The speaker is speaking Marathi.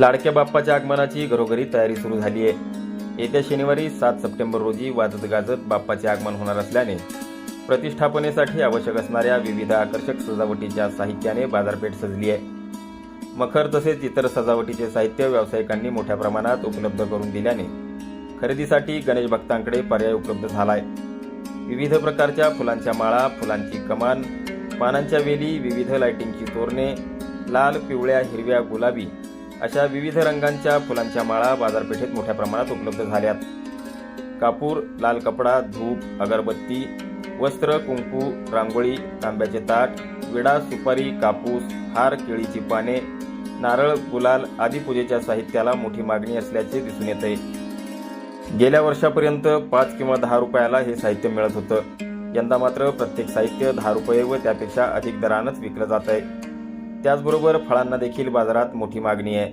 लाडक्या बाप्पाच्या आगमनाची घरोघरी तयारी सुरू झाली आहे येत्या शनिवारी सात सप्टेंबर रोजी वाजत गाजत बाप्पाचे आगमन होणार असल्याने प्रतिष्ठापनेसाठी आवश्यक असणाऱ्या विविध आकर्षक सजावटीच्या साहित्याने बाजारपेठ सजली आहे मखर तसेच इतर सजावटीचे साहित्य व्यावसायिकांनी मोठ्या प्रमाणात उपलब्ध करून दिल्याने खरेदीसाठी गणेश भक्तांकडे पर्याय उपलब्ध झाला आहे विविध प्रकारच्या फुलांच्या माळा फुलांची कमान पानांच्या वेली विविध लायटिंगची तोरणे लाल पिवळ्या हिरव्या गुलाबी अशा विविध रंगांच्या फुलांच्या माळा बाजारपेठेत मोठ्या प्रमाणात उपलब्ध झाल्यात. कापूर लाल कपडा धूप अगरबत्ती वस्त्र कुंकू रांगोळी तांब्याचे ताट विडा सुपारी कापूस हार केळीची पाने नारळ गुलाल आदी पूजेच्या साहित्याला मोठी मागणी असल्याचे दिसून येते. आहे गेल्या वर्षापर्यंत पाच किंवा दहा रुपयाला हे साहित्य मिळत होतं. यंदा मात्र प्रत्येक साहित्य दहा रुपये व त्यापेक्षा अधिक दरानंच विकलं जात आहे त्याचबरोबर फळांना देखील बाजारात मोठी मागणी आहे.